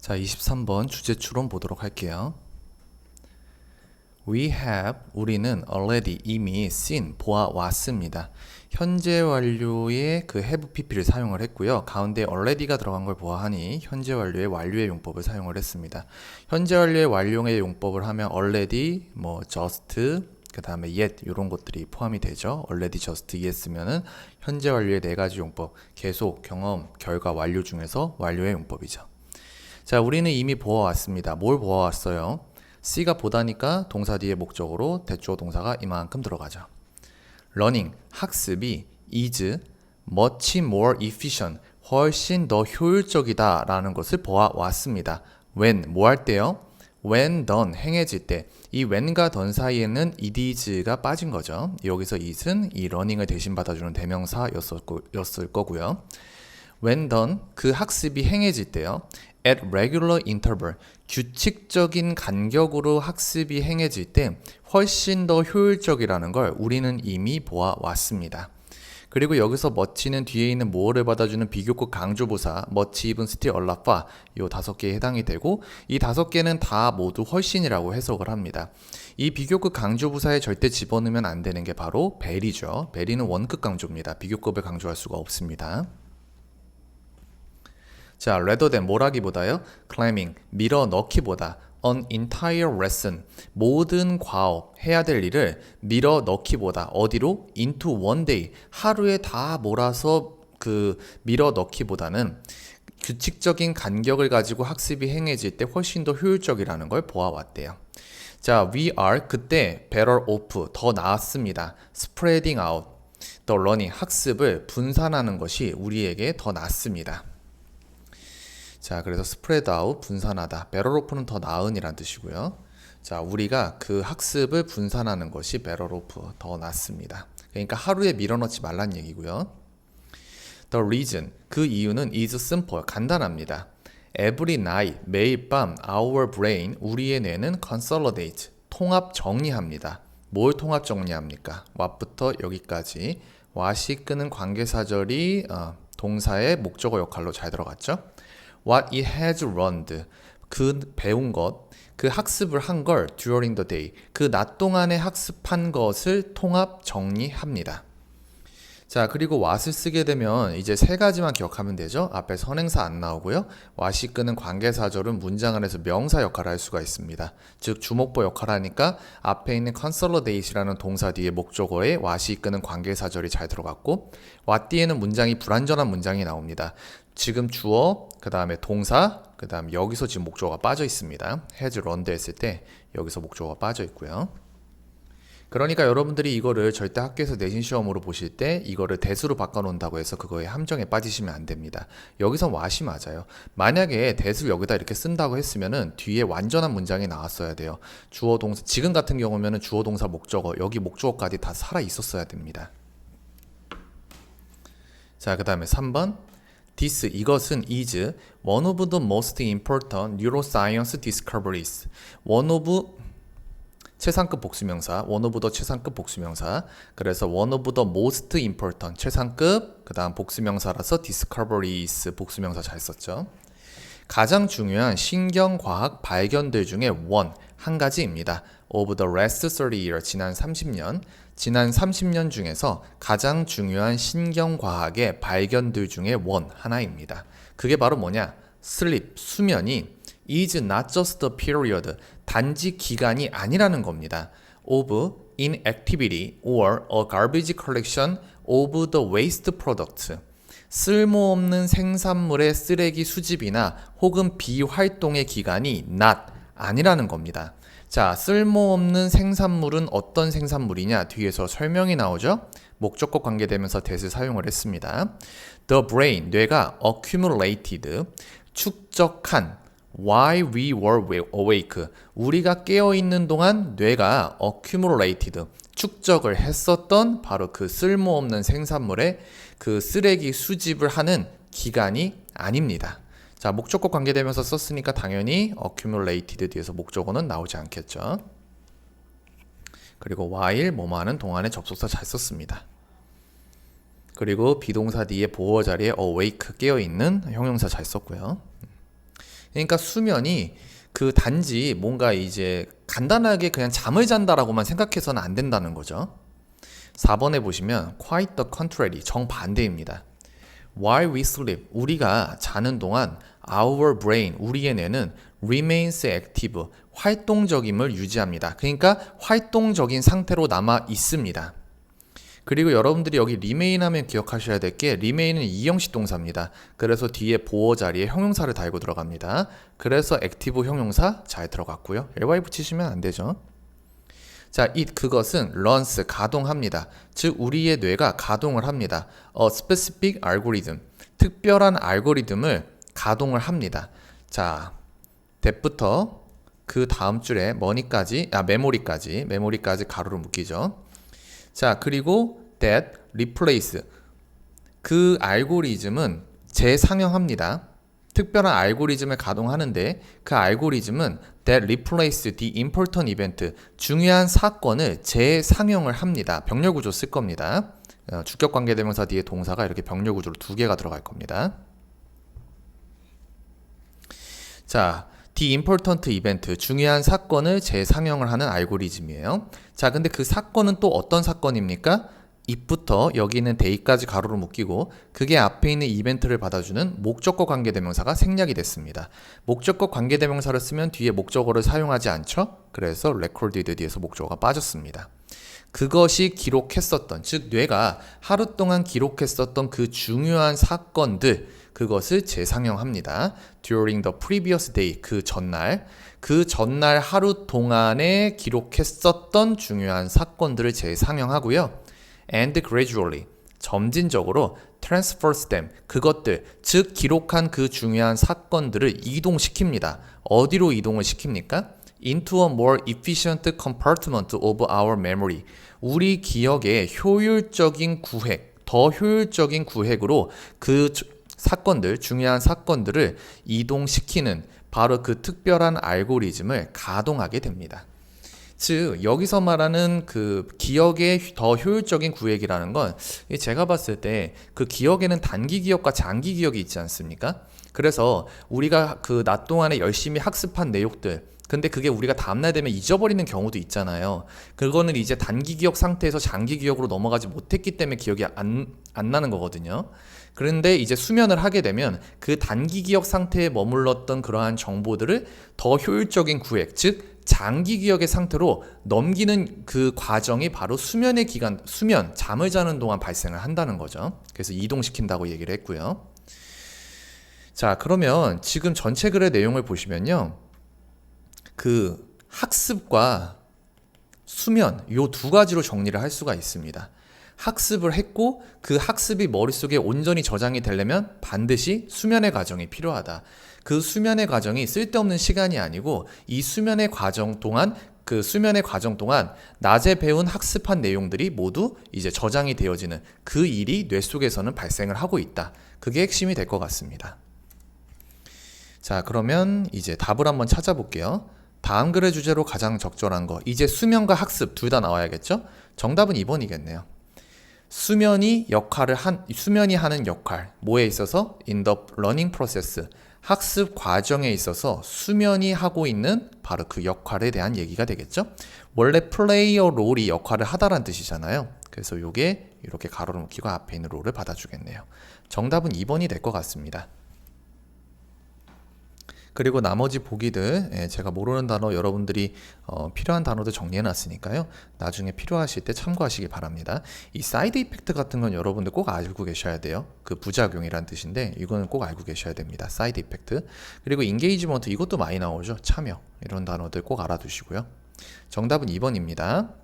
자, 23번 주제 추론 보도록 할게요. We have 우리는 already 이미 seen 보아 왔습니다. 현재 완료의 그 have pp를 사용을 했고요. 가운데 already가 들어간 걸 보아하니 현재 완료의 완료의 용법을 사용을 했습니다. 현재 완료의 완료의 용법을 하면 already, 뭐 just, 그 다음에 yet 이런 것들이 포함이 되죠. already, just, yet 쓰면은 현재 완료의 네 가지 용법, 계속, 경험, 결과, 완료 중에서 완료의 용법이죠. 자, 우리는 이미 보아왔습니다. 뭘 보아왔어요? C가 보다니까 동사 뒤에 목적으로 대주어 동사가 이만큼 들어가죠. learning, 학습이 is much more efficient, 훨씬 더 효율적이다 라는 것을 보아왔습니다. when, 뭐 할 때요? when done, 행해질 때. 이 when과 done 사이에는 is가 빠진 거죠. 여기서 it은 이 learning을 대신 받아주는 대명사였을 거고요. When done, 그 학습이 행해질 때요. at regular interval, 규칙적인 간격으로 학습이 행해질 때 훨씬 더 효율적이라는 걸 우리는 이미 보아왔습니다. 그리고 여기서 멋지는 뒤에 있는 뭐를 받아주는 비교급 강조부사 멋지 입은 스틸 얼라파 요 다섯 개에 해당이 되고 이 다섯 개는 다 모두 훨씬이라고 해석을 합니다. 이 비교급 강조부사에 절대 집어넣으면 안 되는 게 바로 벨이죠. 벨이는 원급 강조입니다. 비교급을 강조할 수가 없습니다. 자, rather than 뭐라기보다요. claiming 밀어 넣기보다 an entire lesson 모든 과업 해야 될 일을 밀어 넣기보다 어디로 into one day 하루에 다 몰아서 그 밀어 넣기보다는 규칙적인 간격을 가지고 학습이 행해질 때 훨씬 더 효율적이라는 걸 보아왔대요. 자, we are 그때 better off 더 나았습니다. spreading out the learning 학습을 분산하는 것이 우리에게 더 낫습니다. 자, 그래서 spread out 분산하다. better off는 더 나은이란 뜻이고요. 자, 우리가 그 학습을 분산하는 것이 better off 더 낫습니다. 그러니까 하루에 밀어넣지 말란 얘기고요. The reason 그 이유는 is simple 간단합니다. Every night 매일 밤 our brain 우리의 뇌는 consolidate 통합 정리합니다. 뭘 통합 정리합니까? what부터 여기까지 what이 끄는 관계사절이 어, 동사의 목적어 역할로 잘 들어갔죠? What it has learned 그 배운 것, 그 학습을 한 걸 during the day 그 낮 동안에 학습한 것을 통합 정리합니다. 자, 그리고 what을 쓰게 되면 이제 세 가지만 기억하면 되죠. 앞에 선행사 안 나오고요. what이 끄는 관계사절은 문장 안에서 명사 역할을 할 수가 있습니다. 즉 주목보 역할을 하니까 앞에 있는 consolidate라는 동사 뒤에 목적어에 what이 이끄는 관계사절이 잘 들어갔고 what 뒤에는 문장이 불완전한 문장이 나옵니다. 지금 주어, 그 다음에 동사, 그 다음 여기서 지금 목적어가 빠져 있습니다. has learned 했을 때 여기서 목적어가 빠져 있고요. 그러니까 여러분들이 이거를 절대 학교에서 내신 시험으로 보실 때 이거를 대수로 바꿔놓는다고 해서 그거에 함정에 빠지시면 안 됩니다. 여기서 와시 맞아요. 만약에 대수를 여기다 이렇게 쓴다고 했으면은 뒤에 완전한 문장이 나왔어야 돼요. 주어 동사 지금 같은 경우면은 주어 동사 목적어 여기 목적어까지 다 살아 있었어야 됩니다. 자, 그다음에 3번 This 이것은 is one of the most important neuroscience discoveries. one of 최상급 복수명사, one of the 최상급 복수명사. 그래서 one of the most important 최상급 그다음 복수명사라서 discoveries 복수명사 잘 썼죠. 가장 중요한 신경과학 발견들 중에 one 한 가지입니다. Of the last 30 years 지난 30년 지난 30년 중에서 가장 중요한 신경과학의 발견들 중에 원 하나입니다. 그게 바로 뭐냐? sleep 수면이 is not just a period 단지 기간이 아니라는 겁니다. of inactivity or a garbage collection of the waste product 쓸모없는 생산물의 쓰레기 수집이나 혹은 비활동의 기간이 not 아니라는 겁니다. 자, 쓸모없는 생산물은 어떤 생산물이냐? 뒤에서 설명이 나오죠? 목적과 관계되면서 that을 사용을 했습니다. The brain, 뇌가 accumulated, 축적한 while we were awake. 우리가 깨어 있는 동안 뇌가 accumulated, 축적을 했었던 바로 그 쓸모없는 생산물의 그 쓰레기 수집을 하는 기간이 아닙니다. 자, 목적과 관계되면서 썼으니까 당연히 accumulated 뒤에서 목적어는 나오지 않겠죠. 그리고 while 뭐뭐 하는 동안에 접속사 잘 썼습니다. 그리고 비동사 뒤에 보어 자리에 awake 깨어 있는 형용사 잘 썼고요. 그러니까 수면이 그 단지 뭔가 이제 간단하게 그냥 잠을 잔다라고만 생각해서는 안 된다는 거죠. 4번에 보시면 quite the contrary 정반대입니다. While we sleep 우리가 자는 동안 our brain 우리의 뇌는 remains active 활동적임을 유지합니다. 그러니까 활동적인 상태로 남아 있습니다. 그리고 여러분들이 여기 remain 하면 기억하셔야 될게 remain은 이형식 동사입니다. 그래서 뒤에 보어 자리에 형용사를 달고 들어갑니다. 그래서 active 형용사 잘 들어갔고요. ly 붙이시면 안 되죠. 자, it 그것은 runs 가동합니다. 즉 우리의 뇌가 가동을 합니다. a specific algorithm 특별한 알고리즘을 가동을 합니다. 자, that부터 그 다음 줄에 money까지 아 메모리까지 메모리까지 가로로 묶이죠. 자, 그리고 that replace 그 알고리즘은 재상영합니다. 특별한 알고리즘을 가동하는데 그 알고리즘은 that replace the important event 중요한 사건을 재상영을 합니다. 병렬 구조 쓸 겁니다. 어, 주격 관계 대명사 뒤에 동사가 이렇게 병렬 구조로 두 개가 들어갈 겁니다. 자, important event 중요한 사건을 재상영을 하는 알고리즘이에요. 자, 근데 그 사건은 또 어떤 사건입니까? 입부터 여기는 데이까지 가로로 묶이고 그게 앞에 있는 이벤트를 받아주는 목적어 관계대명사가 생략이 됐습니다. 목적어 관계대명사를 쓰면 뒤에 목적어를 사용하지 않죠? 그래서 recorded 뒤에서 목적어가 빠졌습니다. 그것이 기록했었던 즉 뇌가 하루 동안 기록했었던 그 중요한 사건들 그것을 재상영합니다. during the previous day 그 전날 그 전날 하루 동안에 기록했었던 중요한 사건들을 재상영하고요. and gradually 점진적으로 transfers them 그것들 즉 기록한 그 중요한 사건들을 이동시킵니다. 어디로 이동을 시킵니까? into a more efficient compartment of our memory. 우리 기억의 효율적인 구획, 더 효율적인 구획으로 그 주- 사건들, 중요한 사건들을 이동시키는 바로 그 특별한 알고리즘을 가동하게 됩니다. 즉 여기서 말하는 그 기억의 더 효율적인 구획이라는 건 제가 봤을 때 그 기억에는 단기 기억과 장기 기억이 있지 않습니까? 그래서 우리가 그 낮 동안에 열심히 학습한 내용들 근데 그게 우리가 다음날 되면 잊어버리는 경우도 있잖아요. 그거는 이제 단기 기억 상태에서 장기 기억으로 넘어가지 못했기 때문에 기억이 안, 안 나는 거거든요. 그런데 이제 수면을 하게 되면 그 단기 기억 상태에 머물렀던 그러한 정보들을 더 효율적인 구획, 즉 장기 기억의 상태로 넘기는 그 과정이 바로 수면의 기간, 수면, 잠을 자는 동안 발생을 한다는 거죠. 그래서 이동시킨다고 얘기를 했고요. 자, 그러면 지금 전체 글의 내용을 보시면요. 그 학습과 수면 요 두 가지로 정리를 할 수가 있습니다. 학습을 했고 그 학습이 머릿속에 온전히 저장이 되려면 반드시 수면의 과정이 필요하다. 그 수면의 과정이 쓸데없는 시간이 아니고 이 수면의 과정 동안 그 수면의 과정 동안 낮에 배운 학습한 내용들이 모두 이제 저장이 되어지는 그 일이 뇌 속에서는 발생을 하고 있다. 그게 핵심이 될 것 같습니다. 자, 그러면 이제 답을 한번 찾아볼게요. 다음 글의 주제로 가장 적절한 거. 이제 수면과 학습 둘 다 나와야겠죠? 정답은 2번이겠네요. 수면이 역할을 한 수면이 하는 역할 뭐에 있어서 the learning process 학습 과정에 있어서 수면이 하고 있는 바로 그 역할에 대한 얘기가 되겠죠. 원래 플레이어 롤이 역할을 하다란 뜻이잖아요. 그래서 요게 이렇게 가로로 묶이고 앞에 있는 롤을 받아주겠네요. 정답은 2번이 될 것 같습니다. 그리고 나머지 보기들 예, 제가 모르는 단어 여러분들이 어, 필요한 단어들 정리해 놨으니까요. 나중에 필요하실 때 참고하시기 바랍니다. 이 사이드 이펙트 같은 건 여러분들 꼭 알고 계셔야 돼요. 그 부작용이란 뜻인데 이거는 꼭 알고 계셔야 됩니다. 사이드 이펙트. 그리고 인게이지먼트 이것도 많이 나오죠. 참여. 이런 단어들 꼭 알아두시고요. 정답은 2번입니다.